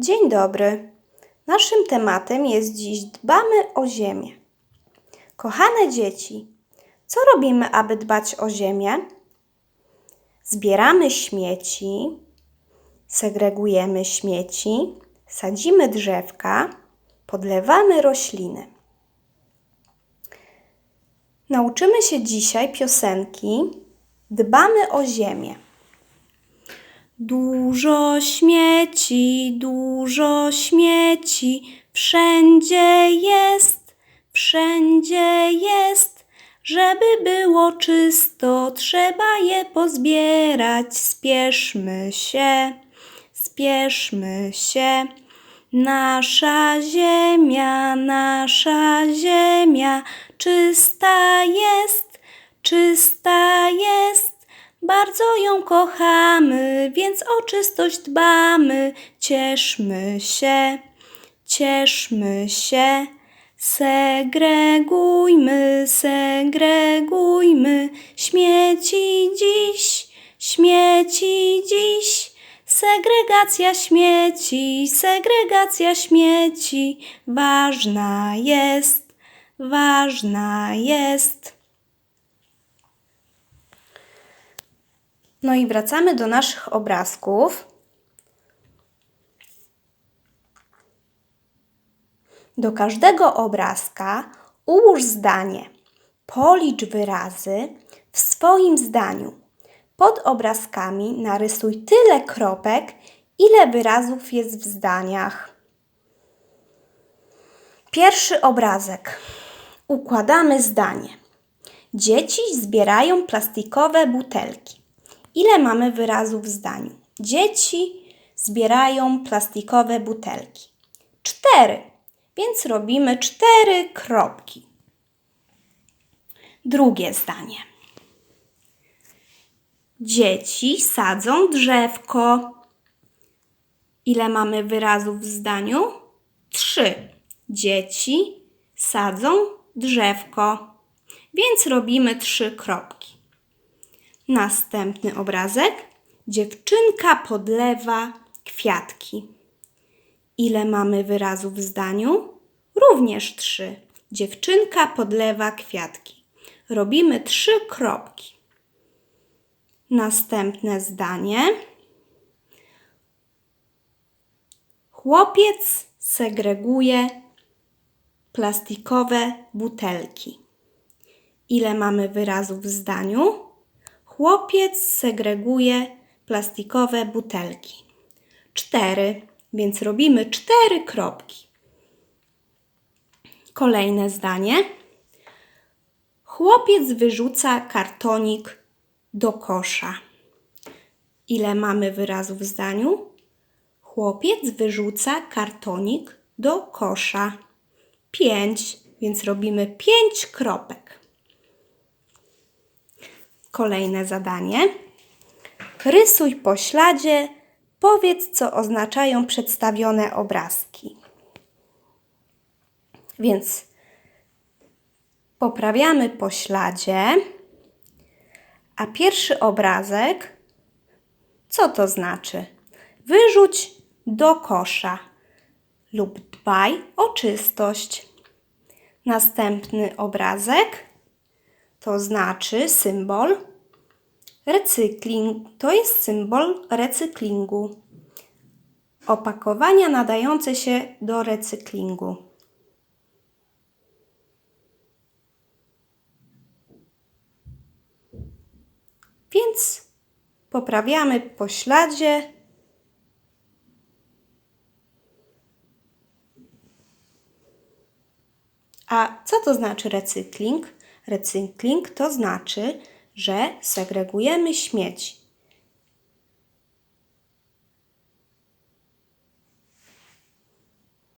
Dzień dobry. Naszym tematem jest dziś dbamy o ziemię. Kochane dzieci, co robimy, aby dbać o ziemię? Zbieramy śmieci, segregujemy śmieci, sadzimy drzewka, podlewamy rośliny. Nauczymy się dzisiaj piosenki Dbamy o ziemię. Dużo śmieci, dużo śmieci, wszędzie jest, wszędzie jest. Żeby było czysto, trzeba je pozbierać. Spieszmy się, spieszmy się. Nasza ziemia, nasza ziemia, czysta jest, czysta jest. Bardzo ją kochamy, więc o czystość dbamy. Cieszmy się, cieszmy się. Segregujmy, segregujmy śmieci dziś, śmieci dziś. Segregacja śmieci, segregacja śmieci ważna jest, ważna jest. No i wracamy do naszych obrazków. Do każdego obrazka ułóż zdanie. Policz wyrazy w swoim zdaniu. Pod obrazkami narysuj tyle kropek, ile wyrazów jest w zdaniach. Pierwszy obrazek. Układamy zdanie. Dzieci zbierają plastikowe butelki. Ile mamy wyrazów w zdaniu? Dzieci zbierają plastikowe butelki. Cztery, więc robimy cztery kropki. Drugie zdanie. Dzieci sadzą drzewko. Ile mamy wyrazów w zdaniu? Trzy. Dzieci sadzą drzewko, więc robimy trzy kropki. Następny obrazek. Dziewczynka podlewa kwiatki. Ile mamy wyrazów w zdaniu? Również trzy. Dziewczynka podlewa kwiatki. Robimy trzy kropki. Następne zdanie. Chłopiec segreguje plastikowe butelki. Ile mamy wyrazów w zdaniu? Chłopiec segreguje plastikowe butelki. Cztery, więc robimy cztery kropki. Kolejne zdanie. Chłopiec wyrzuca kartonik do kosza. Ile mamy wyrazów w zdaniu? Chłopiec wyrzuca kartonik do kosza. Pięć, więc robimy pięć kropek. Kolejne zadanie. Rysuj po śladzie. Powiedz, co oznaczają przedstawione obrazki. Więc poprawiamy po śladzie. A pierwszy obrazek, co to znaczy? Wyrzuć do kosza lub dbaj o czystość. Następny obrazek to znaczy symbol recykling. To jest symbol recyklingu. Opakowania nadające się do recyklingu. Więc poprawiamy po śladzie. A co to znaczy recykling? Recykling to znaczy, że segregujemy śmieci.